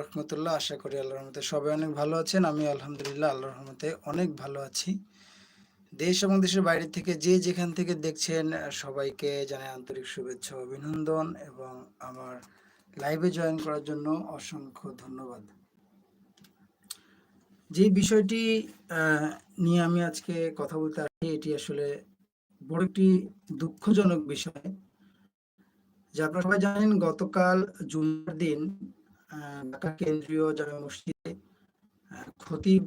রহমতুল্লাহ, আশা করি আল্লাহর রহমতে সবাই অনেক ভালো আছেন। আমি আলহামদুলিল্লাহ আল্লাহর রহমতে অনেক ভালো আছি। দেশ এবং দেশের বাইরে থেকে যে যেখান থেকে দেখছেন, সবাইকে জানাই আন্তরিক শুভেচ্ছা অভিনন্দন এবং আমার লাইভে জয়েন করার জন্য অসংখ্য ধন্যবাদ। যে বিষয়টি নিয়ে আমি আজকে কথা বলতে আসছি, এটি আসলে বড় একটি দুঃখজনক বিষয়। যে আপনারা সবাই জানেন, গতকাল জুমার দিন ঢাকা কেন্দ্রীয় জামে মসজিদে খতিব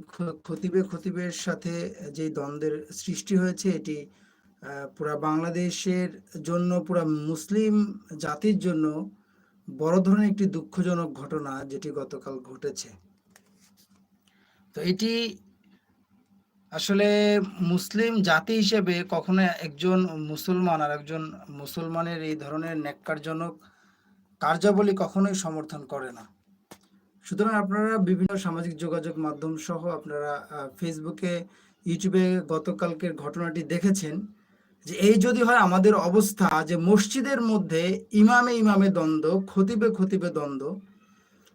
খতিবে খতিবের সাথে যে দ্বন্দ্বের সৃষ্টি হয়েছে, এটি পুরা বাংলাদেশের জন্য, পুরা মুসলিম জাতির জন্য বড় ধরনের একটি দুঃখজনক ঘটনা যেটি গতকাল ঘটেছে। তো এটি আসলে মুসলিম জাতি হিসেবে কখনো একজন মুসলমান আর একজন মুসলমানের এই ধরনের ন্যাক্কারজনক কার্যাবলী কখনোই সমর্থন করে না। সুতরাং আপনারা বিভিন্ন সামাজিক যোগাযোগ মাধ্যম সহ আপনারা ফেসবুকে ইউটিউবে গতকালকের ঘটনাটি দেখেছেন যে এই যদি হয় আমাদের অবস্থা যে মসজিদের মধ্যে ইমামে ইমামে দ্বন্দ্ব, খতিবে খতিবে দ্বন্দ্ব,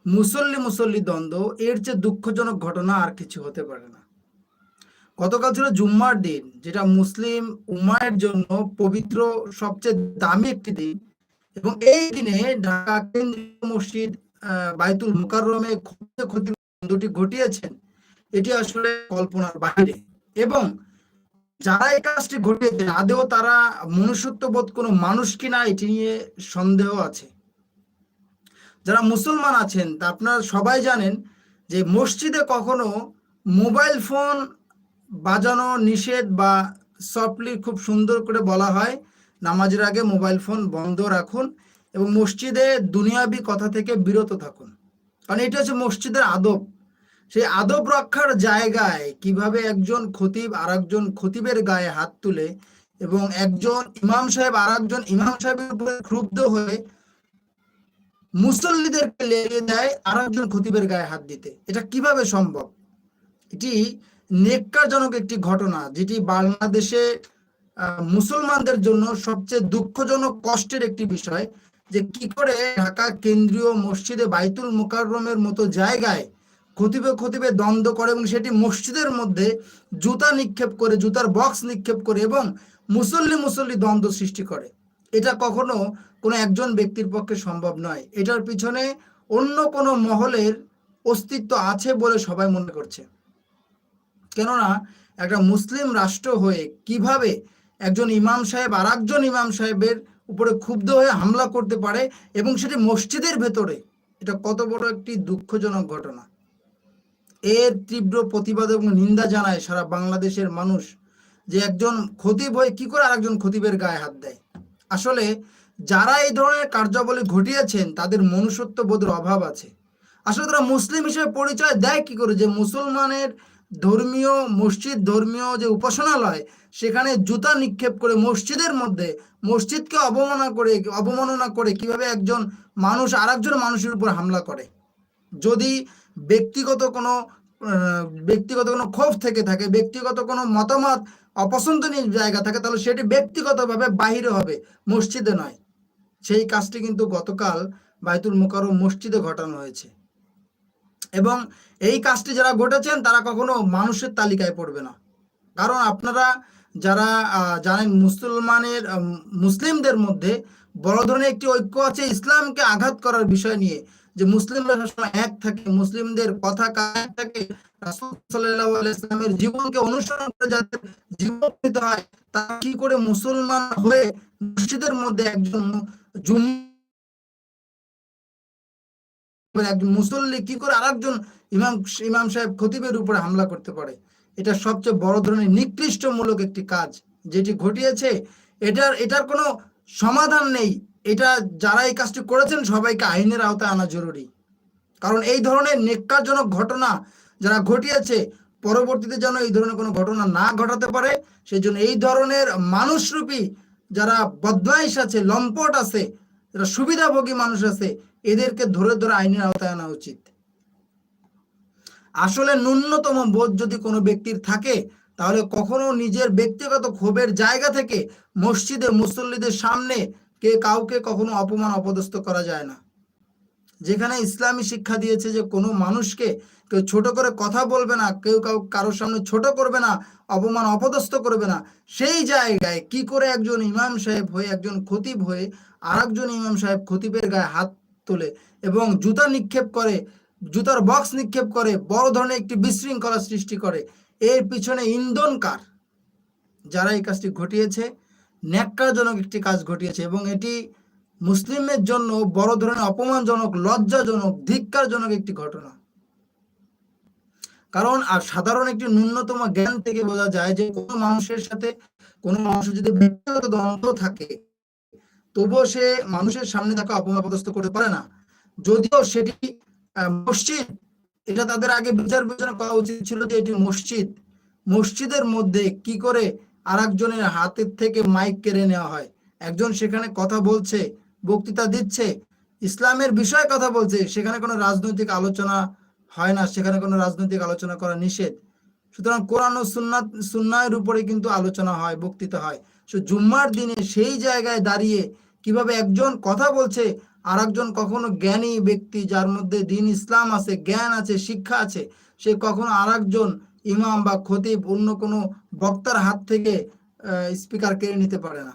মুসল্লি মুসল্লি দ্বন্দ্ব, এর চেয়ে দুঃখজনক ঘটনা আর কিছু হতে পারে না। গতকাল ছিল জুম্মার দিন, যেটা মুসলিম উম্মায়ের জন্য পবিত্র, সবচেয়ে দামি একটি দিন। এবং এই দিনে ঢাকা কেন্দ্রীয় মসজিদ বাইতুল মুকাররমে ক্ষতি দুটি ঘটিয়েছেন। এটি আসলে কল্পনার বাইরে। এবং যারা এই কাজটি ঘটিয়েছেন আদেও তারা মনুষ্যত্ববোধ কোনো মানুষ কিনা এটি নিয়ে সন্দেহ আছে। যারা মুসলমান আছেন, তা আপনারা সবাই জানেন যে মসজিদে কখনো মোবাইল ফোন বাজানো নিষেধ বা সফটলি খুব সুন্দর করে বলা হয়। নামাজের আগে মোবাইল ফোন বন্ধ রাখুন এবং মসজিদে দুনিয়াবি কথা থেকে বিরত থাকুন। কারণ এটা হচ্ছে মসজিদের আদব। সেই আদব রক্ষার জায়গায় কীভাবে একজন খতিব আর একজন খতিবের গায়ে হাত তুলে এবং একজন ইমাম সাহেব আর একজন ইমাম সাহেবের উপরে ক্ষুব্ধ হয়ে মুসল্লিদেরকে লেগে দেয় আর একজন খতিবের গায়ে হাত দিতে। এটা কীভাবে সম্ভব? এটি নেককারজনক একটি ঘটনা, যেটি বাংলাদেশে মুসলমানদের জন্য সবচেয়ে দুঃখজনক কষ্টের একটি বিষয় যে কি করে ঢাকা কেন্দ্রীয় মসজিদে বাইতুল মুকাররমের মতো জায়গায় খতিবে খতিবে দ্বন্দ্ব করে এবং সেটি মসজিদের মধ্যে জুতা নিক্ষেপ করে, জুতার বক্স নিক্ষেপ করে এবং মুসল্লি মুসল্লি দ্বন্দ্ব সৃষ্টি করে। এটা কখনো কোনো একজন ব্যক্তির পক্ষে সম্ভব নয়। এটার পিছনে অন্য কোনো মহলের অস্তিত্ব আছে বলে সবাই মনে করছে। কেননা একটা মুসলিম রাষ্ট্র হয়ে কীভাবে একজন ইমাম সাহেব আর একজন ইমাম সাহেবের উপরে ক্ষুব্ধ হয়ে হামলা করতে পারে এবং সেটি মসজিদের ভেতরে। এটা কত বড় একটি দুঃখজনক ঘটনা। এর তীব্র প্রতিবাদ এবং নিন্দা জানায় সারা বাংলাদেশের মানুষ যে একজন খতিব হয়ে কি করে আরেকজন খতিবের গায়ে হাত দেয়। আসলে যারা এই ধরনের কার্যাবলী ঘটিয়েছেন, তাদের মনুষ্যত্ব বোধের অভাব আছে। আসলে তারা মুসলিম হিসেবে পরিচয় দেয় কি করে? যে মুসলমানের ধর্মীয় মসজিদ, ধর্মীয় যে উপাসনালয়, সেখানে জুতা নিক্ষেপ করে মসজিদের মধ্যে মসজিদকে অবমাননা করে অবমাননা করে কীভাবে একজন মানুষ আর একজন মানুষের উপর হামলা করে? যদি ব্যক্তিগত কোনো ব্যক্তিগত কোনো ক্ষোভ থেকে থাকে, ব্যক্তিগত কোনো মতামত অপছন্দনীয় জায়গা থাকে, তাহলে সেটি ব্যক্তিগতভাবে বাহিরে হবে, মসজিদে নয়। সেই কাজটি কিন্তু গতকাল বাইতুল মুকাররম মসজিদে ঘটানো হয়েছে। এবং এই কাজটি যারা ঘটেছেন, তারা কখনো মানুষের তালিকায় পড়বে না। কারণ আপনারা যারা জানেন মুসলমানের মুসলিমদের মধ্যে বড় ধরনের একটি ঐক্য আছে ইসলামকে আঘাত করার বিষয় নিয়ে। যে মুসলিমরা সবসময় এক থাকে, মুসলিমদের কথা কাজ থাকে ইসলামের জীবনকে অনুসরণ করে যাদের জীবন হয়, তারা কি করে মুসলমান হয়ে মসজিদের মধ্যে একজন জুম একজন মুসল্লি কি করে আরেকজন ইমাম ইমাম সাহেব খতিবের উপরে হামলা করতে পারে? এটা সবচেয়ে বড় ধরনের নিকৃষ্টমূলক একটি কাজ। যেটি ঘটিয়েছে, এটার এটার কোনো সমাধান নেই। এটা যারা এই কাজটি করেছেন, সবাইকে আইনের আওতায় আনা জরুরি। কারণ এই ধরনের নেককারজনক ঘটনা যারা ঘটিয়েছে, পরবর্তীতে যেন এই ধরনের কোনো ঘটনা না ঘটাতে পারে সেই জন্য এই ধরনের মানুষরূপী যারা বদমাইশ আছে, লম্পট আছে যারা সুবিধাভোগী মানুষ আছে, এদেরকে ধরে ধরে আইনের আওতায় আনা উচিত। আসলে ন্যূনতম বোধ যদি কোনো ব্যক্তির থাকে, তাহলে কখনো নিজের ব্যক্তিগত ক্ষোভের জায়গা থেকে মসজিদে মুসল্লিদের সামনে কে কাউকে কখনো অপমান, অপদস্থ করা যায় না। যেখানে ইসলামী শিক্ষা দিয়েছে যে কোনো মানুষকে কেউ ছোট করে কথা বলবে না, কেউ কাউ, কারোর সামনে ছোট করবে না, অপমান অপদস্থ করবে না। সেই জায়গায় কি করে একজন ইমাম সাহেব হয়ে, একজন খতিব হয়ে আর একজন ইমাম সাহেব খতিবের গায়ে হাত তোলে এবং জুতা নিক্ষেপ করে, জুতার বক্স নিক্ষেপ করে, বড় ধরনের একটি বিশৃঙ্খলা সৃষ্টি করে, এর পিছনে ইন্ধন কার? যারা এই কাজটি ঘটিয়েছে, ন্যাক্কারজনক একটি কাজ ঘটিয়েছে এবং এটি মুসলিমের জন্য বড় ধরনের অপমানজনক, লজ্জাজনক, ধিক্কারজনক একটি ঘটনা। কারণ আর সাধারণ একটি ন্যূনতম জ্ঞান থেকে বোঝা যায় যে কোনো মানুষের সাথে, কোনো মানুষের যদি ব্যক্তিগত দ্বন্দ্ব থাকে, তবুও সে মানুষের সামনে তাকে অপমাপদস্থ করতে পারে না। যদিও সেটি মসজিদ, এটা তাদের আগে বিচার বিবেচনা করা উচিত ছিল যে এটি মসজিদ। মসজিদের মধ্যে কি করে আর হাতের থেকে মাইক কেড়ে নেওয়া হয়? একজন সেখানে কথা বলছে বক্তৃতা দিচ্ছে। ইসলামের বিষয়ে কথা বলছে। সেখানে কোনো রাজনৈতিক আলোচনা হয় না। সেখানে কোনো রাজনৈতিক আলোচনা করা নিষেধ। সুতরাং কোরআন ও সুন্নাত সুন্নায়ের উপরে কিন্তু আলোচনা হয়, বক্তৃতা হয়। সো জুম্মার দিনে সেই জায়গায় দাঁড়িয়ে কীভাবে একজন কথা বলছে আর একজন কখনো জ্ঞানী ব্যক্তি যার মধ্যে দিন ইসলাম আছে, জ্ঞান আছে, শিক্ষা আছে, সে কখনো আর একজন ইমাম বা খতিব অন্য কোনো বক্তার হাত থেকে স্পিকার কেড়ে নিতে পারে না।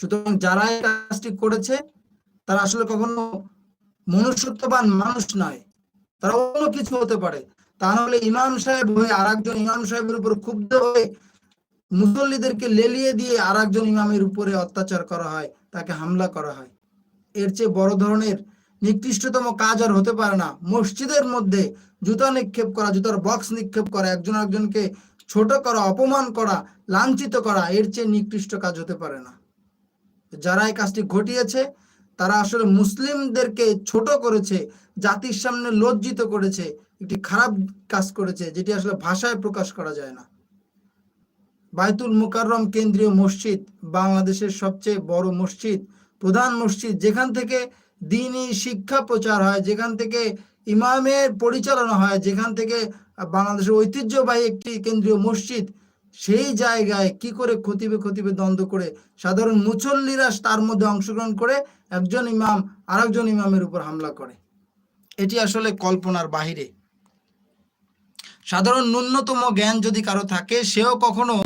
সুতরাং যারা এই কাজটি করেছে, তারা আসলে কখনো মনুষ্যত্ববান মানুষ নয়। তারা অন্য কিছু হতে পারে। তা নাহলে ইমাম সাহেব হয়ে আর একজন ইমাম সাহেবের উপর ক্ষুব্ধ হয়ে মুসল্লিদেরকে লেলিয়ে দিয়ে আর একজন ইমামের উপরে অত্যাচার করা হয়, তাকে হামলা করা হয়। এর চেয়ে বড় ধরনের নিকৃষ্টতম কাজ আর হতে পারে না। মসজিদের মধ্যে জুতা নিক্ষেপ করা, জুতার বক্স নিক্ষেপ করা, একজন একজনকে ছোট করা, অপমান করা, লাঞ্ছিত করা, এর চেয়ে নিকৃষ্ট কাজ হতে পারে না। যারা এই কাজটি ঘটিয়েছে, তারা আসলে মুসলিমদেরকে ছোট করেছে, জাতির সামনে লজ্জিত করেছে, একটি খারাপ কাজ করেছে, যেটি আসলে ভাষায় প্রকাশ করা যায় না। বাইতুল মুকাররম কেন্দ্রীয় মসজিদ বাংলাদেশের সবচেয়ে বড় মসজিদ, প্রধান মসজিদ। যেখান থেকে দিনই শিক্ষা প্রচার হয়, যেখান থেকে ইমামের পরিচালনা হয়, যেখান থেকে বাংলাদেশের ঐতিহ্যবাহী একটি কেন্দ্রীয় মসজিদ সেই জায়গায় কি করে খতিবে খতিবে দ্বন্দ্ব করে সাধারণ মুসল্লিরা তার মধ্যে অংশগ্রহণ করে একজন ইমাম আরেকজন ইমামের উপর হামলা করে? এটি আসলে কল্পনার বাহিরে। সাধারণ ন্যূনতম জ্ঞান যদি কারও থাকে, সেও কখনো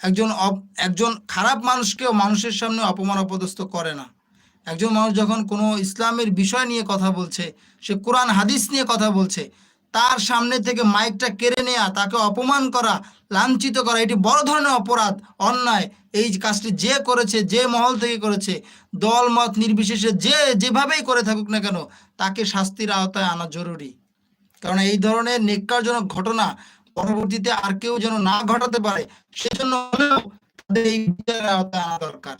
একজন একজন খারাপ মানুষকেও মানুষের সামনে অপমান অপদস্থ করে না। একজন মানুষ যখন কোনো ইসলামের বিষয় নিয়ে কথা বলছে, সে কোরআন, হাদিস নিয়ে কথা বলছে তার সামনে থেকে মাইকটা কেড়ে নেওয়া তাকে অপমান করা, লাঞ্ছিত করা, এটি বড় ধরনের অপরাধ, অন্যায়। এই কাজটি যে করেছে, যে মহল থেকে করেছে, দল, মত নির্বিশেষে যে যেভাবেই করে থাকুক না কেন, তাকে শাস্তির আওতায় আনা জরুরি। কারণ এই ধরনের নেককারজনক ঘটনা পরবর্তীতে আর কেউ যেন না ঘটাতে পারে, সেজন্য হলেও তাদের এই বিচারের আওতায় আনা দরকার।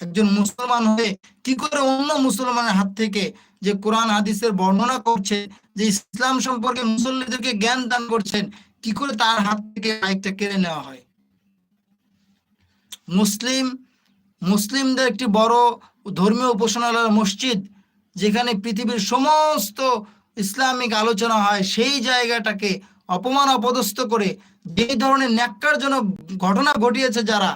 একজন মুসলমান হয়ে কি করে অন্য মুসলমানের হাত থেকে যে কোরআন, হাদিসের বর্ণনা করছে, যে ইসলাম সম্পর্কে মুসল্লিদেরকে জ্ঞান দান করছেন, কি করে তার হাত থেকে মাইকটা কেড়ে নেওয়া হয়? মুসলিম, মুসলিমদের একটি বড় ধর্মীয় উপাসনালয় মসজিদ, যেখানে পৃথিবীর সমস্ত ইসলামিক আলোচনা হয়, সেই জায়গাটাকে অপমান, অপদস্থ করে যে ধরনের ন্যাক্কারজনক ঘটনা ঘটিয়েছে যারা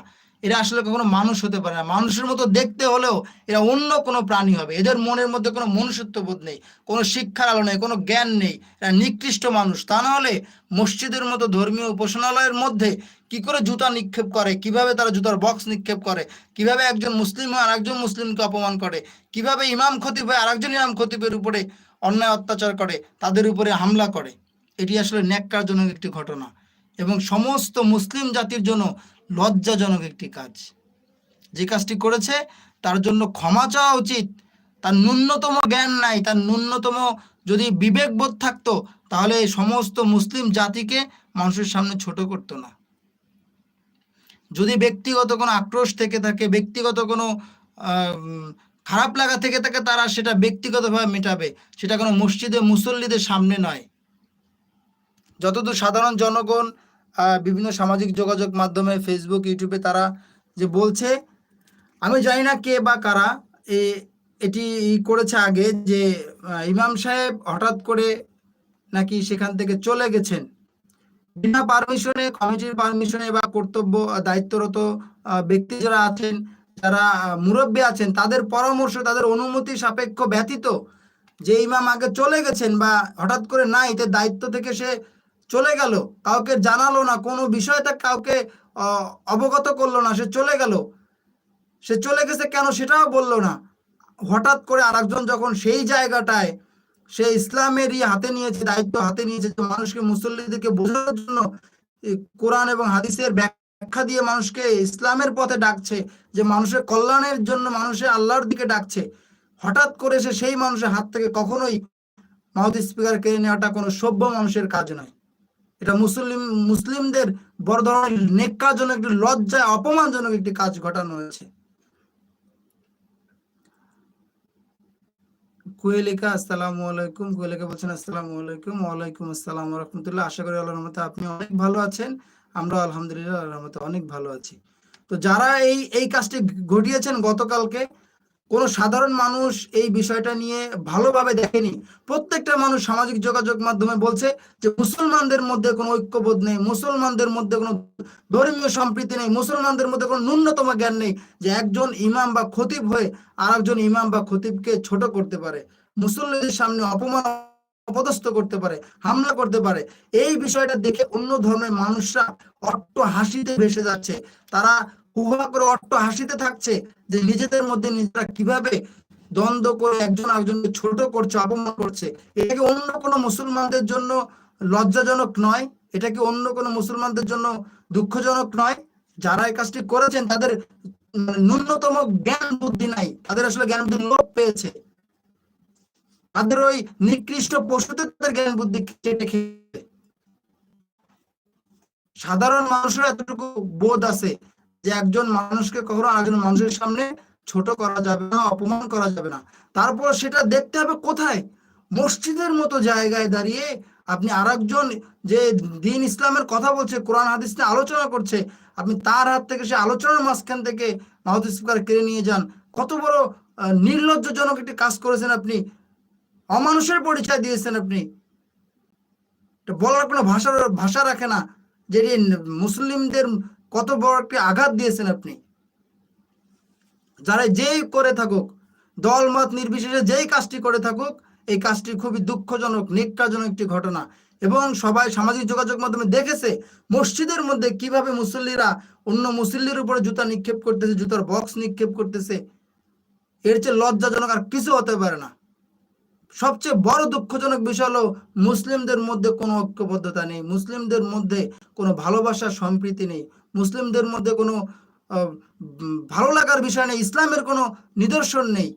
এরা আসলে কখনো মানুষ হতে পারে না। মানুষের মতো দেখতে হলেও এরা অন্য কোনো প্রাণী হবে। এদের মনের মধ্যে কোনো মনুষ্যত্ব বোধ নেই, কোনো শিক্ষার আলো নেই, কোনো জ্ঞান নেই। এরা নিকৃষ্ট মানুষ। তা না হলে মসজিদের মতো ধর্মীয় উপাসনালয়ের মধ্যে কি করে জুতা নিক্ষেপ করে? কীভাবে তারা জুতার বক্স নিক্ষেপ করে? কীভাবে একজন মুসলিম আর একজন মুসলিমকে অপমান করে? কীভাবে ইমাম খতিব হয়ে আরেকজন ইমাম খতিবের উপরে অন্যায় অত্যাচার করে? তাদের উপরে হামলা করে? এটি আসলে ন্যাক্কারজনক একটি ঘটনা। এবং সমস্ত মুসলিম জাতির জন্য লজ্জাজনক একটি কাজ। যে কাজটি করেছে, তার জন্য ক্ষমা চাওয়া উচিত। তার ন্যূনতম জ্ঞান নাই, তার ন্যূনতম যদি বিবেকবোধ থাকতো, তাহলে এই সমস্ত মুসলিম জাতিকে মানুষের সামনে ছোট করতো না। যদি ব্যক্তিগত কোনো আক্রোশ থেকে থাকে, ব্যক্তিগত কোনো খারাপ লাগা থেকে থাকে, তারা সেটা ব্যক্তিগতভাবে মেটাবে। সেটা কোনো মসজিদে মুসল্লিদের সামনে নয়। যতদূর সাধারণ জনগণ বিভিন্ন সামাজিক যোগাযোগ মাধ্যমে ফেসবুক ইউটিউবে তারা যে বলছে, আমি জানি না কে বা কারা এটি করেছে আগে যে ইমাম সাহেব হঠাৎ করে নাকি সেখান থেকে চলে গেছেন। বিনা পারমিশনে, কমিটির পারমিশনে বা কর্তব্য দায়িত্বরত ব্যক্তি যারা আছেন, যারা মুরব্বী আছেন, তাদের পরামর্শ, তাদের অনুমতি সাপেক্ষ ব্যতীত যে ইমাম আগে চলে গেছেন বা হঠাৎ করে নাই, এতে দায়িত্ব থেকে সে চলে গেল। কাউকে জানালো না, কোনো বিষয়টা কাউকে অবগত করল না, সে চলে গেল। সে চলে গেছে কেন সেটাও বলল না। হঠাৎ করে আরেকজন যখন সেই জায়গাটায়, সে ইসলামেরই হাতে নিয়েছে, দায়িত্ব হাতে নিয়েছে মানুষকে, মুসল্লিদেরকে বোঝানোর জন্য কোরআন এবং হাদিসের ব্যাখ্যা দিয়ে মানুষকে ইসলামের পথে ডাকছে, যে মানুষের কল্যাণের জন্য মানুষের আল্লাহর দিকে ডাকছে। হঠাৎ করে সে সেই মানুষের হাত থেকে কখনোই মাউথ স্পিকার কেড়ে নেওয়াটা কোনো সভ্য মানুষের কাজ নয়। এটা মুসলিম, মুসলিমদের বড় ধরনের নেককাজনক একটি লজ্জায় অপমানজনক একটি কাজ ঘটানো হয়েছে। কুয়েলিকা, আসসালামু আলাইকুম। কুয়েলিকা বলছেন, আসসালামু আলাইকুম। ওয়ালাইকুম আসসালাম রহমতুল্লাহ। আশা করি আল্লাহর রহমতে আপনি অনেক ভালো আছেন। আমরা আলহামদুলিল্লাহ আল্লাহর রহমতে অনেক ভালো আছি। তো যারা এই এই কাজটি ঘটিয়েছেন গতকালকে কোন সাধারণ মানুষ এই বিষয়টা নিয়ে ভালোভাবে দেখেনি। প্রত্যেকটা মানুষ সামাজিক যোগাযোগ মাধ্যমে বলছে যে মুসলমানদের মধ্যে কোনো ঐক্যবোধ নেই, মুসলমানদের মধ্যে কোনো ধর্মীয় সম্প্রীতি নেই, মুসলমানদের মধ্যে কোনো ন্যূনতম জ্ঞান নেই যে একজন ইমাম বা খতিব হয়ে আর একজন ইমাম বা খতিবকে ছোট করতে পারে, মুসল্লিদের সামনে অপমান অপদস্থ করতে পারে, হামলা করতে পারে। এই বিষয়টা দেখে অন্য ধর্মের মানুষরা অট্ট হাসিতে ভেসে যাচ্ছে। তারা হুহা করে অট্ট হাসিতে থাকছে যে নিজেদের মধ্যে নিজেরা কীভাবে দ্বন্দ্ব করে একজন একজনকে ছোট করছে, অপমান করছে। এটা কি অন্য কোনো মুসলমানদের জন্য লজ্জাজনক নয়? এটা কি অন্য কোনো মুসলমানদের জন্য দুঃখজনক নয়? যারা এই কাজটি করেছেন, তাদের মানে ন্যূনতম জ্ঞান বুদ্ধি নাই। তাদের আসলে জ্ঞান বুদ্ধি লোপ পেয়েছে। তাদের ওই নিকৃষ্ট পশুদের তাদের জ্ঞান বুদ্ধি কেটে খেয়ে সাধারণ মানুষের এতটুকু বোধ আছে যে একজন মানুষকে কখনো আরেকজন মানুষের সামনে ছোট করা যাবে না, অপমান করা যাবে না। তারপর সেটা দেখতে হবে কোথায়? মসজিদের মতো জায়গায় দাঁড়িয়ে আপনি আরেকজন যে দিন ইসলামের কথা বলছে, কোরআন, হাদিস নিয়ে আলোচনা করছে, আপনি তার হাত থেকে সে আলোচনার মাঝখান থেকে মাহুদ স্পিকার কেড়ে নিয়ে যান। কত বড় নির্লজ্জজনক একটি কাজ করেছেন আপনি। অমানুষের পরিচয় দিয়েছেন আপনি। বলার কোনো ভাষার ভাষা রাখে না। যে মুসলিমদের কত বড় একটি আঘাত দিয়েছেন আপনি? যারা যেই করে থাকুক দল মত নির্বিশেষে যেই কাজটি করে থাকুক, এই কাজটি খুবই দুঃখজনক নিকাজনক একটি ঘটনা। এবং সবাই সামাজিক যোগাযোগ মাধ্যমে দেখেছে, মসজিদের মধ্যে কীভাবে মুসল্লিরা অন্য মুসল্লির উপরে জুতা নিক্ষেপ করতেছে, জুতার বক্স নিক্ষেপ করতেছে, এর চেয়ে লজ্জাজনক আর কিছু হতে পারে না। সবচেয়ে বড় দুঃখজনক বিষয় হলো, মুসলিমদের মধ্যে কোনো ঐক্যবদ্ধতা নেই, মুসলিমদের মধ্যে কোনো ভালোবাসার সম্প্রীতি নেই মুসলিমদের মধ্যে কোনো ভালো লাগার বিষয় নেই, ইসলামের কোনো নিদর্শন নেই।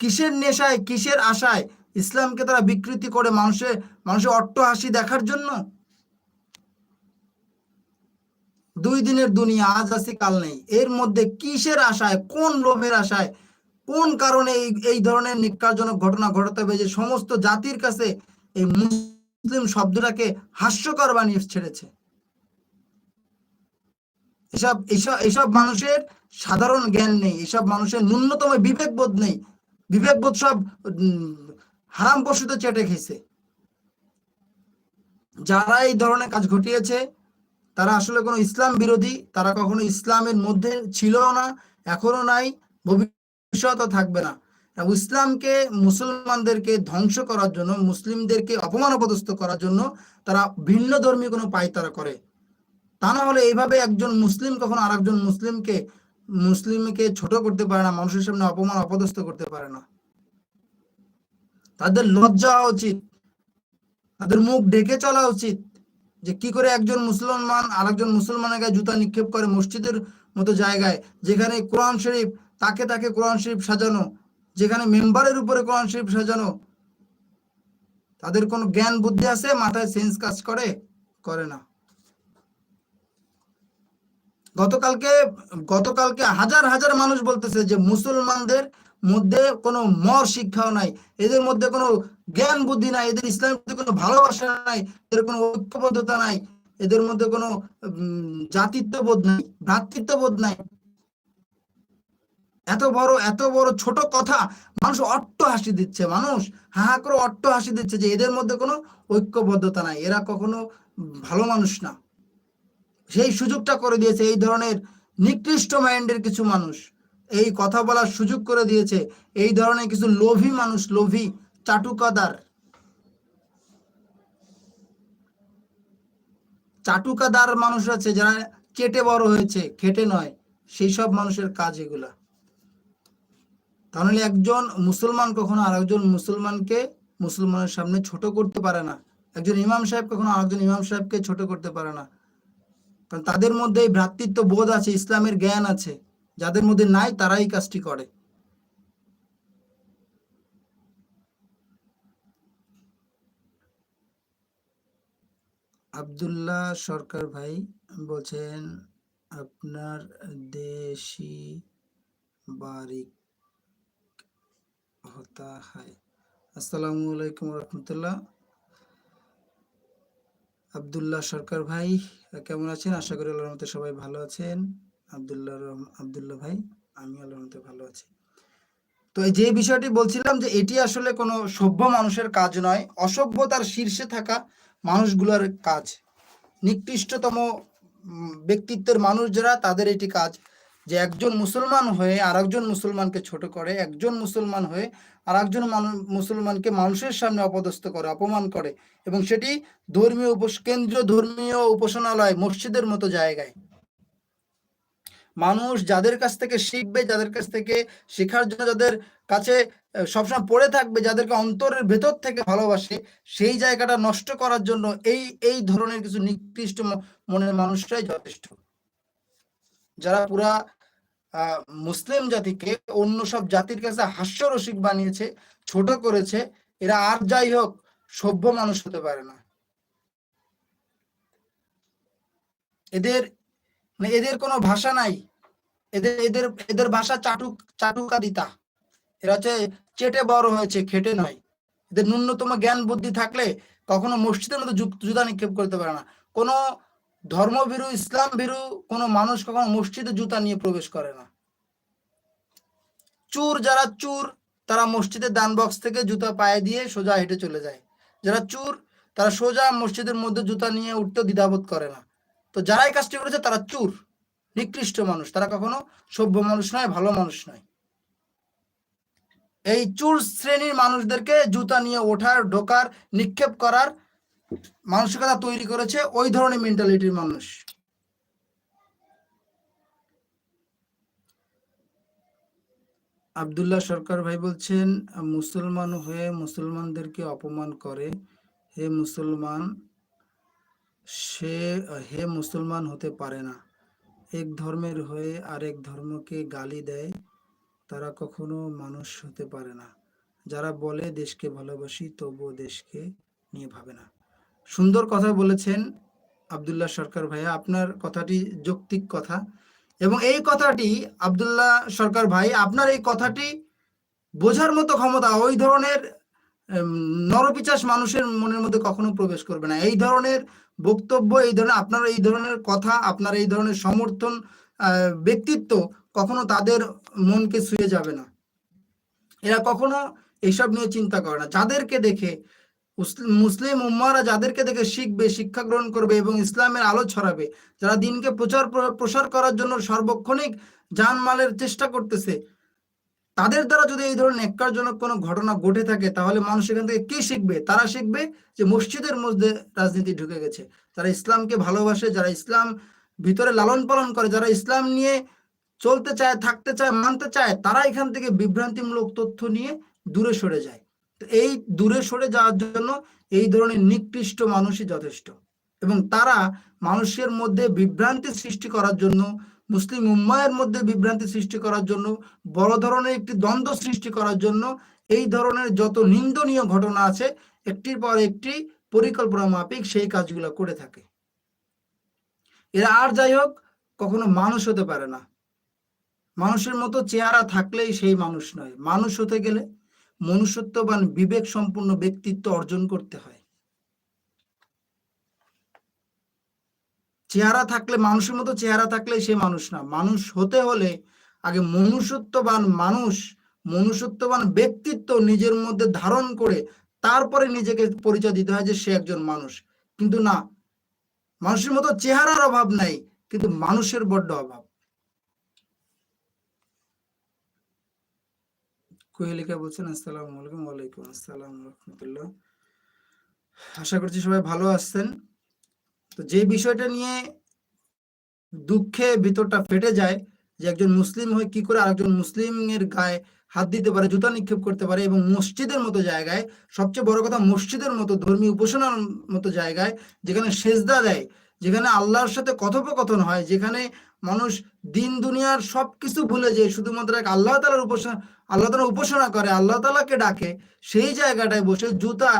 কিসের নেশায়, কিসের আশায় ইসলামকে তারা বিকৃতি করে মানুষের মানুষের অট্ট হাসি দেখার জন্য? দুই দিনের দুনিয়া, আজ আছে কাল নেই। এর মধ্যে কিসের আশায়, কোন লোভের আশায়, কোন কারণে এই এই ধরনের নিকারজনক ঘটনা ঘটাতে হবে যে সমস্ত জাতির কাছে এই মুসলিম শব্দটাকে হাস্যকর বানিয়ে ছেড়েছে। এসব এসব এসব মানুষের সাধারণ জ্ঞান নেই, এসব মানুষের ন্যূনতম বিবেকবোধ নেই। বিবেকবোধ সব হারাম পশুতে চেটে খেয়েছে। যারা এই ধরনের কাজ ঘটিয়েছে, তারা আসলে কোনো ইসলাম বিরোধী, তারা কখনো ইসলামের মধ্যে ছিল না এখনও নাই ভবিষ্যৎও থাকবে না। ইসলামকে মুসলমানদেরকে ধ্বংস করার জন্য, মুসলিমদেরকে অপমান অপদস্থ করার জন্য তারা ভিন্ন ধর্মী কোনো পায় তারা করে। তা না হলে এইভাবে একজন মুসলিম কখনো আর একজন মুসলিমকে মুসলিমকে ছোট করতে পারে না, মানুষের সামনে অপমান অপদস্থ করতে পারে না। তাদের লজ্জা হওয়া উচিত। তাদের মুখ ঢেকে চলা উচিত যে কি করে একজন মুসলমান আর একজন মুসলমানের গায়ে জুতা নিক্ষেপ করে মসজিদের মতো জায়গায়, যেখানে কোরআন শরীফ, তাকে তাকে কোরআন শরীফ সাজানো যেখানে মেম্বারের উপরে কোরআন শরীফ সাজানো, তাদের কোনো জ্ঞান বুদ্ধি আছে, মাথায় সেন্স কাজ করে? করে না। গতকালকে গতকালকে হাজার হাজার মানুষ বলতেছে যে মুসলমানদের মধ্যে কোনো মর শিক্ষাও নাই, এদের মধ্যে কোনো জ্ঞান বুদ্ধি নাই, এদের ইসলামের প্রতি কোনো ভালোবাসা নাই, এদের কোনো ঐক্যবদ্ধতা নাই, এদের মধ্যে কোনো জাতিত্ববোধ নাই, ভ্রাতৃত্ববোধ নাই। এত বড় এত বড় ছোট কথা মানুষ অট্ট হাসি দিচ্ছে, মানুষ হা হা করে অট্ট হাসি দিচ্ছে যে এদের মধ্যে কোনো ঐক্যবদ্ধতা নাই। এরা কখনো ভালো মানুষ না। সেই সুযোগটা করে দিয়েছে এই ধরনের নিকৃষ্ট মাইন্ডের কিছু মানুষ। এই কথা বলার সুযোগ করে দিয়েছে এই ধরনের কিছু লোভী মানুষ, লোভী চাটুকাদার। চাটুকাদার মানুষ আছে যারা কেটে বড় হয়েছে, খেটে নয়, সেই সব মানুষের কাজ এগুলা। তাহলে একজন মুসলমান কখনো আরেকজন মুসলমানকে মুসলমানের সামনে ছোট করতে পারে না। একজন ইমাম সাহেব কখনো আরেকজন ইমাম সাহেবকে ছোট করতে পারে না। কারণ তাদের মধ্যে এই ভ্রাতৃত্ব বোধ আছে, ইসলামের জ্ঞান আছে। যাদের মধ্যে নাই, তারাই কাজটি করে। আব্দুল্লাহ সরকার ভাই বলছেন, আপনার দেশি বাড়ি হতা হয়। আসসালামু আলাইকুম রহমতুল্লাহ। আব্দুল্লাহ সরকার ভাই, কেমন আছেন? আশা করি আল্লাহর রহমতে সবাই ভালো আছেন। আব্দুল্লাহ আব্দুল্লাহ ভাই, আমি আল্লাহর রহমতে ভালো আছি। তো যে বিষয়টি বলছিলাম যে এটি আসলে কোনো সভ্য মানুষের কাজ নয়, অসভ্যতার শীর্ষে থাকা মানুষগুলোর কাজ। নিকৃষ্টতম ব্যক্তিত্বের মানুষ যারা তাদের এটি কাজ যে একজন মুসলমান হয়ে আরেকজন মুসলমানকে ছোট করে, একজন মুসলমান হয়ে আরেকজন মানু- মুসলমানকে মানুষের সামনে অপদস্থ করে, অপমান করে এবং সেটি ধর্মীয় উপস, কেন্দ্র ধর্মীয় উপাসনালয়, মসজিদের মতো জায়গায়। মানুষ যাদের কাছ থেকে শিখবে, যাদের কাছ থেকে শেখার জন্য যাদের কাছে সবসময় পড়ে থাকবে, যাদেরকে অন্তরের ভেতর থেকে ভালোবাসে, সেই জায়গাটা নষ্ট করার জন্য এই এই ধরনের কিছু নিকৃষ্ট মনের মানুষরাই যথেষ্ট। যারা পুরা মুসলিম জাতিকে অন্য সব জাতির কাছে হাস্যরসিক বানিয়েছে, ছোট করেছে, এরা আর যাই হোক সভ্য মানুষ হতে পারে না। এদের মানে এদের কোনো ভাষা নাই। এদের এদের এদের ভাষা চাটুক চাটুকারিতা এরা হচ্ছে চেটে বড় হয়েছে, খেটে নয়। এদের ন্যূনতম জ্ঞান বুদ্ধি থাকলে কখনো মসজিদের মতো জুতা নিক্ষেপ করতে পারে না। কোনো ধর্মভীরু ইসলাম ভীরু কোনো মানুষ কখনো মসজিদে জুতা নিয়ে প্রবেশ করে না। চুর যারা চুর, তারা মসজিদের দান বক্স থেকে জুতা পায়ে দিয়ে সোজা হেঁটে চলে যায়। যারা চুর, তারা সোজা মসজিদের মধ্যে জুতা নিয়ে উঠতে দ্বিধাবোধ করে না। তো যারাই কাজটি করেছে, তারা চুর, নিকৃষ্ট মানুষ। তারা কখনো সভ্য মানুষ নয়, ভালো মানুষ নয়। এই চুর শ্রেণির মানুষদেরকে জুতা নিয়ে ওঠার, ঢোকার, নিক্ষেপ করার মানসিকতা তৈরি করেছে ওই ধরনের মেন্টালিটির মানুষ। আব্দুল্লাহ সরকার ভাই বলছেন, মুসলমান হয়ে মুসলমানদেরকে অপমান করে। হে মুসলমান, সে, হে মুসলমান হতে পারে না। এক ধর্মের হয়ে আরেক ধর্মকে গালি দেয়, তারা কখনো মানুষ হতে পারে না। যারা বলে দেশকে ভালোবাসি, তবুও দেশকে নিয়ে ভাবে না। সুন্দর কথা বলেছেন আবদুল্লাহ সরকার ভাইয়া। আপনার কথাটি যৌক্তিক কথা। এবং এই কথাটি আব্দুল্লাহ সরকার ভাই, আপনার এই কথাটি বোঝার মতো ক্ষমতা ওই ধরনের নরপিচাস মানুষের মনের মধ্যে কখনো প্রবেশ করবে না। এই ধরনের বক্তব্য, এই ধরনের, আপনার এই ধরনের কথা, আপনার এই ধরনের সমর্থন ব্যক্তিত্ব কখনো তাদের মনকে ছুঁয়ে যাবে না। এরা কখনো এইসব নিয়ে চিন্তা করে না। যাদেরকে দেখে মুসলিম- উম্মারা যাদেরকে দেখে শিখবে, শিক্ষা গ্রহণ করবে এবং ইসলামের আলো ছড়াবে, যারা দিনকে প্রচার প্রসার করার জন্য সর্বক্ষণিক জানমালের চেষ্টা করতেছে, তাদের দ্বারা যদি এই ধরনের নেককারজনক কোনো ঘটনা ঘটে থাকে, তাহলে মানুষ এখান থেকে কি শিখবে? তারা শিখবে যে মসজিদের মধ্যে রাজনীতি ঢুকে গেছে, যারা ইসলামকে ভালোবাসে, যারা ইসলাম ভিতরে লালন পালন করে, যারা ইসলাম নিয়ে চলতে চায়, থাকতে চায়, মানতে চায়, তারা এখান থেকে বিভ্রান্তিমূলক তথ্য নিয়ে দূরে সরে যায়। এই দূরে সরে যাওয়ার জন্য এই ধরনের নিকৃষ্ট মানুষই যথেষ্ট। এবং তারা মানুষের মধ্যে বিভ্রান্তি সৃষ্টি করার জন্য, মুসলিম উম্মায়ের মধ্যে বিভ্রান্তি সৃষ্টি করার জন্য, বড় ধরনের একটি দ্বন্দ্ব সৃষ্টি করার জন্য এই ধরনের যত নিন্দনীয় ঘটনা আছে, একটির পর একটি পরিকল্পনা মাফিক সেই কাজগুলো করে থাকে। এরা আর যাই হোক, কখনো মানুষ হতে পারে না। মানুষের মতো চেহারা থাকলেই সেই মানুষ নয়। মানুষ হতে গেলে মনুষ্যত্ববান বিবেক সম্পূর্ণ ব্যক্তিত্ব অর্জন করতে হয়। চেহারা থাকলে, মানুষের মতো চেহারা থাকলে সে মানুষ না। মানুষ হতে হলে আগে মনুষ্যত্ববান মানুষ, মনুষ্যত্ববান ব্যক্তিত্ব নিজের মধ্যে ধারণ করে তারপরে নিজেকে পরিচয় দিতে হয় যে সে একজন মানুষ। কিন্তু না, মানুষের মতো চেহারার অভাব নাই, কিন্তু মানুষের বড্ড অভাব। কোহেলিকা বলছেন? আসসালামু আলাইকুম। ওয়ালাইকুম আসসালাম রহমতুল্লাহ। আশা করছি সবাই ভালো আছেন। তো যে বিষয়টা নিয়ে দুঃখে ভিতরটা ফেটে যায়, যে একজন মুসলিম হয়ে কি করে আরেকজন মুসলিমের গায়ে হাত দিতে পারে, জুতা নিক্ষেপ করতে পারে এবং মসজিদের মতো জায়গায়, সবচেয়ে বড় কথা মসজিদের মতো, ধর্মীয় উপাসনার মতো জায়গায় যেখানে সেজদা দেয়, যেখানে আল্লাহর সাথে কথোপকথন হয়, যেখানে মানুষ দিন দুনিয়ার সবকিছু ভুলে যায়, শুধুমাত্র এক আল্লাহ তালার উপাসনা আল্লাহ তালা উপাসনা করে, আল্লাহ তালাকে ডাকে, সেই জায়গাটায় বসে জুতা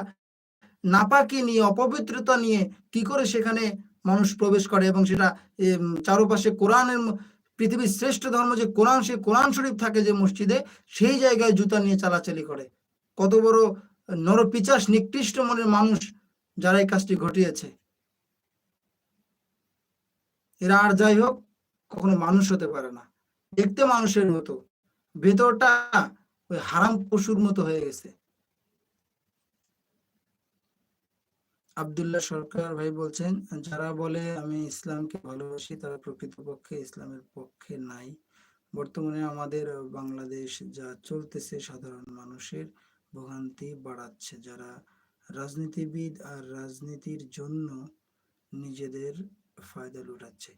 নাপাকি নিয়ে, অপবিত্রতা নিয়ে কি করে সেখানে মানুষ প্রবেশ করে এবং সেটা চারপাশে কোরআনের পৃথিবীর শ্রেষ্ঠ ধর্ম যে কোরআন, সে কোরআন শরীফ থাকে যে মসজিদে, সেই জায়গায় জুতা নিয়ে চালাচালি করে। কত বড় নরপিচাস, নিকৃষ্ট মনের মানুষ যারা এই কাজটি ঘটিয়েছে। এরা আর যাই হোক, কখনো মানুষ হতে পারে না। দেখতে মানুষের মতো। ভেতরটা ওই হারাম পশুর মতো হয়ে গেছে। আব্দুল্লাহ সরকার ভাই বলছেন, যারা বলে আমি ইসলামকে ভালোবাসি, তারা প্রকৃতপক্ষে ইসলামের পক্ষে নাই। বর্তমানে আমাদের বাংলাদেশ যা চলতেছে, সাধারণ মানুষের ভোগান্তি বাড়াচ্ছে। যারা রাজনীতিবিদ আর রাজনীতির জন্য নিজেদের ফায়দা লুটাচ্ছে।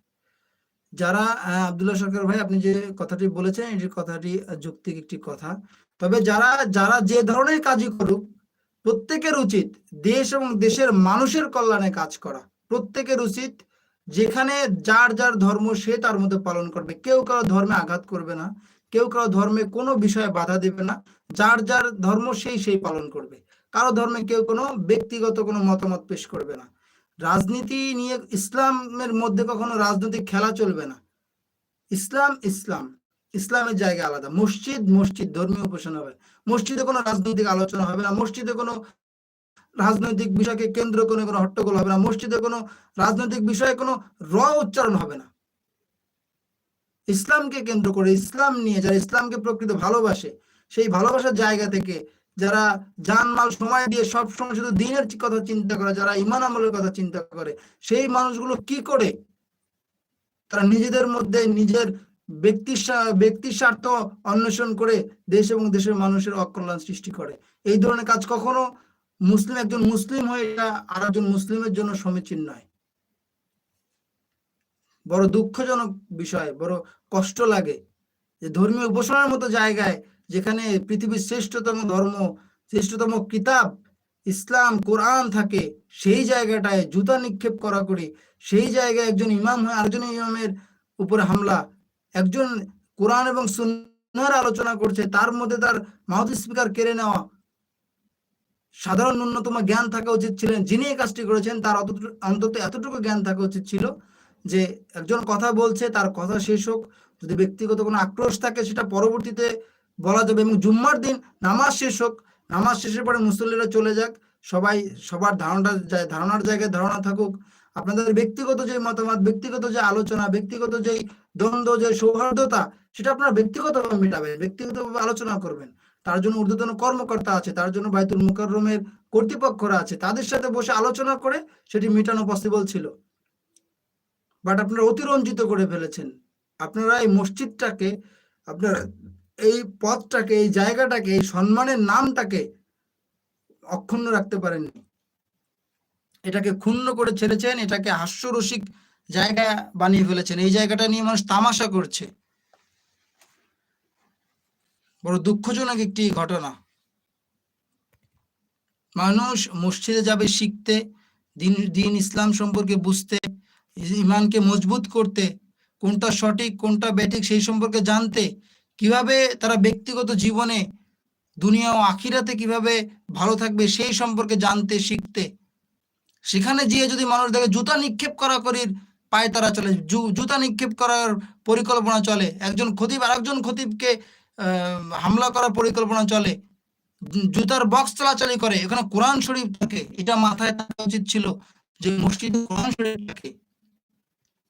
যারা আব্দুল্লাহ সরকার ভাই আপনি যে কথাটি বলেছেন এটি কথাটি যৌক্তিক একটি কথা। তবে যারা যারা যে ধরনের কাজই করুক, প্রত্যেকের উচিত দেশ এবং দেশের মানুষের কল্যাণে কাজ করা। প্রত্যেকের উচিত যেখানে যার যার ধর্ম সে তার মধ্যে পালন করবে। কেউ কারও ধর্মে আঘাত করবে না, কেউ কারও ধর্মে কোনো বিষয়ে বাধা দেবে না, যার যার ধর্ম সেই সেই পালন করবে। কারও ধর্মে কেউ কোনো ব্যক্তিগত কোনো মতামত পেশ করবে না। রাজনীতি নিয়ে ইসলামের মধ্যে কখনো রাজনৈতিক খেলা চলবে না। ইসলাম ইসলাম। ইসলামের জায়গা আলাদা। মসজিদ মসজিদ, ধর্মীয় উপাসনা হবে। মসজিদে কোনো রাজনৈতিক আলোচনা হবে না। মসজিদে কোনো রাজনৈতিক বিষয়কে কেন্দ্র করে কোনো হট্টগোল হবে না। মসজিদে কোনো রাজনৈতিক বিষয়ে কোনো র উচ্চারণ হবে না। ইসলামকে কেন্দ্র করে ইসলাম নিয়ে যারা ইসলামকে প্রকৃত ভালোবাসে, সেই ভালোবাসার জায়গা থেকে যারা জানমাল সময় দিয়ে সব সময় শুধু দিনের কথা চিন্তা করে, যারা ইমান আমলের কথা চিন্তা করে, সেই মানুষগুলো কি করে? তারা নিজেদের মধ্যে নিজের ব্যক্তি ব্যক্তি স্বার্থ অন্বেষণ করে দেশ এবং দেশের মানুষের অকল্যাণ সৃষ্টি করে। এই ধরনের কাজ কখনো মুসলিম, একজন মুসলিম হয়ে এটা আর একজন মুসলিমের জন্য সমীচীন নয়। বড় দুঃখজনক বিষয়, বড় কষ্ট লাগে যে ধর্মীয় উপাসনার মতো জায়গায় যেখানে পৃথিবীর শ্রেষ্ঠতম ধর্ম, শ্রেষ্ঠতম কিতাব, ইসলাম, কোরআন থাকে, সেই জায়গাটায় জুতা নিক্ষেপ করা করি, সেই জায়গায় একজন ইমাম হয়ে আরেকজন ইমামের উপরে হামলা। একজন কোরআন এবং সুন্নার আলোচনা করছে, তার মধ্যে তার মাউথ স্পিকার কেড়ে নেওয়া। সাধারণ ন্যূনতম জ্ঞান থাকা উচিত ছিলেন যিনি এই কাজটি করেছেন, তার অন্তত এতটুকু জ্ঞান থাকা উচিত ছিল যে একজন কথা বলছে, তার কথা শেষ হোক। যদি ব্যক্তিগত কোনো আক্রোশ থাকে, সেটা পরবর্তীতে বলা যাবে এবং জুম্মার দিন নামাজ শেষ হোক, নামাজ শেষের পরে মুসল্লিরা চলে যাক, সবাই, সবার ধারণাটা ধারণার জায়গায় ধারণা থাকুক। আপনাদের ব্যক্তিগত যে মতামত, ব্যক্তিগত যে আলোচনা, ব্যক্তিগত যে দ্বন্দ্ব, যে সৌহার্দ্যতা, সেটা আপনারা ব্যক্তিগতভাবে মেটাবেন, ব্যক্তিগতভাবে আলোচনা করবেন। তার জন্য ঊর্ধ্বতন কর্মকর্তা আছে, তার জন্য বাইতুল মুকাররমের কর্তৃপক্ষরা আছে। তাদের সাথে বসে আলোচনা করে সেটি মেটানো পসিবল ছিল। বাট আপনারা অতিরঞ্জিত করে ফেলেছেন। আপনারা এই মসজিদটাকে, আপনার এই পথটাকে এই জায়গাটাকে, এই সম্মানের নামটাকে অক্ষুণ্ণ রাখতে পারেননি। এটাকে ক্ষুণ্ণ করে ছেড়েছেন, এটাকে হাস্যরসিক জায়গা বানিয়ে ফেলেছেন। এই জায়গাটা নিয়ে মানুষ তামাশা করছে। বড় দুঃখজনক একটি ঘটনা। মানুষ মসজিদে যাবে শিখতে, দিন দিন ইসলাম সম্পর্কে বুঝতে, ইমানকে মজবুত করতে, কোনটা সঠিক, কোনটা ব্যাঠিক সেই সম্পর্কে জানতে কীভাবে তারা ব্যক্তিগত জীবনে দুনিয়া ও আখিরাতে কীভাবে ভালো থাকবে সেই সম্পর্কে জানতে, শিখতে। সেখানে গিয়ে যদি মানুষ দেখে জুতা নিক্ষেপ করা করির পায়ে তারা চলে জুতা নিক্ষেপ করার পরিকল্পনা চলে, একজন খতিব আরেকজন খতিবকে হামলা করার পরিকল্পনা চলে, জুতার বক্স চলাচলি করে, এখানে কোরআন শরীফ থাকে, এটা মাথায় থাকা উচিত ছিল যে মসজিদে কোরআন শরীফ থাকে,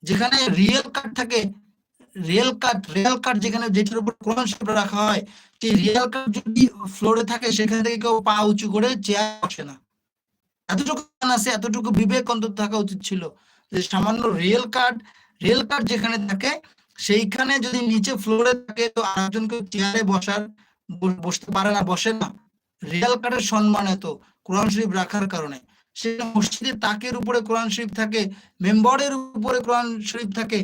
যেখানে রিয়েল কার্ড থাকে রিয়েল কার্ড রিয়েল কার্ড যেখানে যেটার উপর কোরআন শরীফ রাখা হয়, সেই রিয়েল কার্ড যদি ফ্লোরে থাকে, সেখান থেকে কেউ পা উঁচু করে চেয়ার বসে না। এতটুকু আছে, এতটুকু বিবেক অন্তত থাকা উচিত ছিল যে সামান্য রিয়েল কার্ড রিয়েল কার্ড যেখানে থাকে, সেইখানে যদি নিচে ফ্লোরে থাকে, তো আরেকজনকে চেয়ারে বসার বসতে পারে না, বসে না। রিয়াল কার্ডের সম্মান এত কোরআন শরীফ রাখার কারণে। সে মসজিদে তাকের উপরে কোরআন শরীফ থাকে, মেম্বারের উপরে কোরআন শরীফ থাকে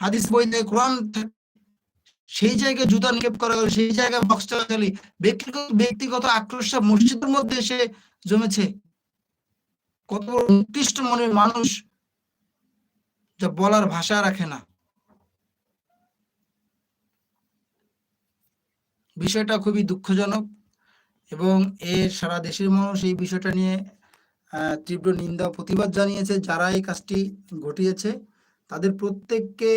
হাদিস বইতে কোরআন সেই জায়গায় জুতা নিক্ষেপ করা হলো, সেই জায়গায় বক্স চালাচালি ব্যক্তিগত ব্যক্তিগত আক্রোশ মসজিদের মধ্যে এসে জমেছে। কত বড় উৎকৃষ্ট মনের মানুষ যা বলার ভাষা রাখে না। বিষয়টা খুবই দুঃখজনক এবং এর সারা দেশের মানুষ এই বিষয়টা নিয়ে তীব্র নিন্দা প্রতিবাদ জানিয়েছে, যারা এই কাজটি ঘটিয়েছে। তাদের প্রত্যেককে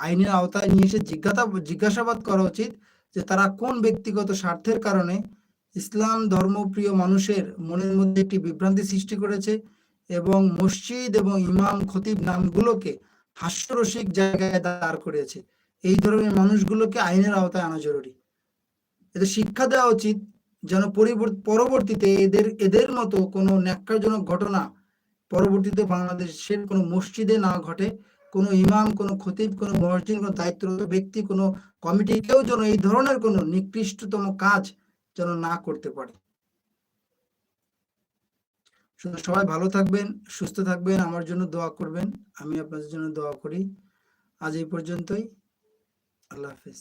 আইনের আওতায় নিয়ে এসে জিজ্ঞাসা জিজ্ঞাসাবাদ করা উচিত যে তারা কোন ব্যক্তিগত স্বার্থের কারণে ইসলাম ধর্মপ্রিয় মানুষের মনের মধ্যে একটি বিভ্রান্তি সৃষ্টি করেছে এবং মসজিদ এবং ইমাম খতিব নামগুলোকে হাস্যরসিক জায়গায় দাঁড় করেছে এই ধরনের মানুষগুলোকে আইনের আওতায় আনা জরুরি। এদের শিক্ষা দেওয়া উচিত যেন পরিবর্ত- পরবর্তীতে এদের এদের মতো কোনো ন্যাক্কারজনক ঘটনা পরবর্তীতে বাংলাদেশের কোনো মসজিদে না ঘটে, কোনো ইমাম, কোনো খতিব, কোনো মসজিদ, কোনো দায়িত্বরত ব্যক্তি, কোনো কমিটি কেউ যেন এই ধরনের কোনো নিকৃষ্টতম কাজ যেন না করতে পারে। সবাই ভালো থাকবেন, সুস্থ থাকবেন, আমার জন্য দোয়া করবেন, আমি আপনাদের জন্য দোয়া করি। আজ এই পর্যন্তই, আল্লাহ হাফেজ।